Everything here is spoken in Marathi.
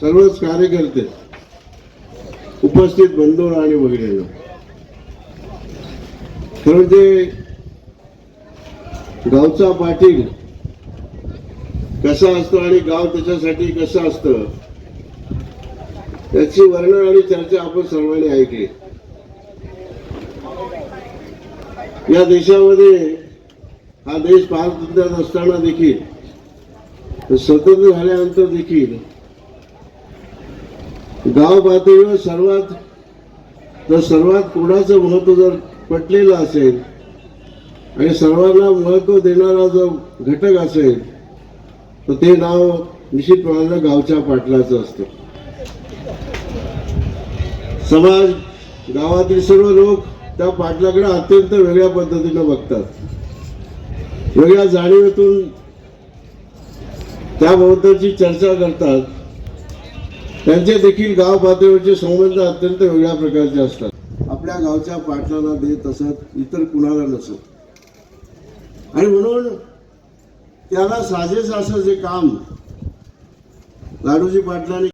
सर्वच कार्यकर्ते उपस्थित बंधू आणि वगैरे खरं ते गावचा पाटील कसा असतो आणि गाव त्याच्यासाठी कसं असतं त्याची वर्णन आणि चर्चा आपण सर्वांनी ऐकली. या देशामध्ये हा देश पारतंत्र्यात असताना देखील स्वतंत्र झाल्यानंतर देखील गाव पातळीवर सर्वात तर सर्वात कोणाचं महत्त्व जर पटलेलं असेल आणि सर्वांना महत्त्व देणारा जो घटक असेल तर ते नाव निश्चितपणानं गावच्या पाटलाचं असतं. समाज गावातील सर्व लोक त्या पाटलाकडे अत्यंत वेगळ्या पद्धतीनं बघतात. वेगळ्या जाणीवेतून त्याबद्दलची चर्चा करतात. त्यांचे देखील गाव पातळीवरचे संबंध अत्यंत वेगळ्या प्रकारचे असतात. आपल्या गावच्या पाटलाला देत असत इतर कुणाला नसत. आणि म्हणून त्याला साजेस असं जे काम लाडूजी पाटलांनी